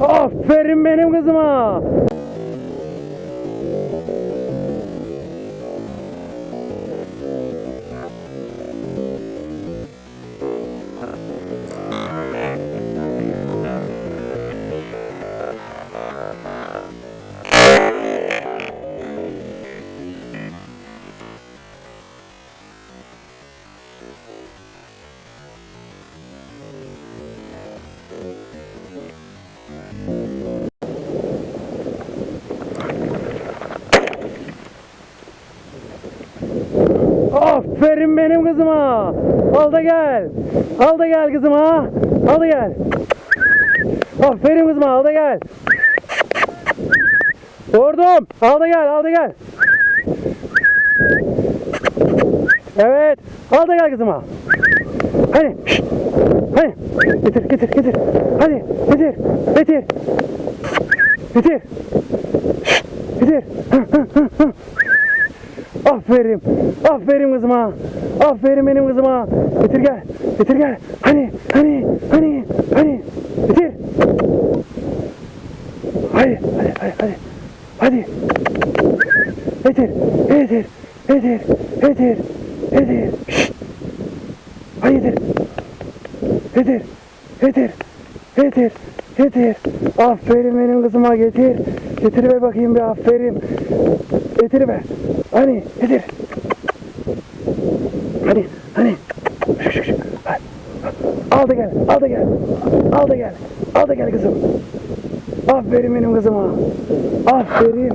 Aferin benim kızıma. Aferin benim kızıma. Al da gel. Al da gel kızıma. Al da gel. Aferin kızıma al da gel. Vurdum. Al da gel al da gel. Evet. Al da gel kızıma. Hadi. şşt. Hadi. Getir getir getir. Hadi getir. Getir. Getir. Şşt. Getir. Hı, hı, hı, hı. Aferin. Aferin kızıma. Aferin benim kızıma. Getir gel. Getir gel. Hani hani hani hani. Getir. Hadi hadi hadi hadi. Hadi. Getir. Getir. Getir. Getir. Getir. Şşt. Hadi getir. Getir. Getir. Getir getir. Aferin benim kızıma getir. Getir ver bakayım bir aferin. Getir ver. Hani getir. Hani hani. Şık şık şık. Al da gel, al da gel. Al da gel. Al da gel kızım. Aferin benim kızıma. Aferin.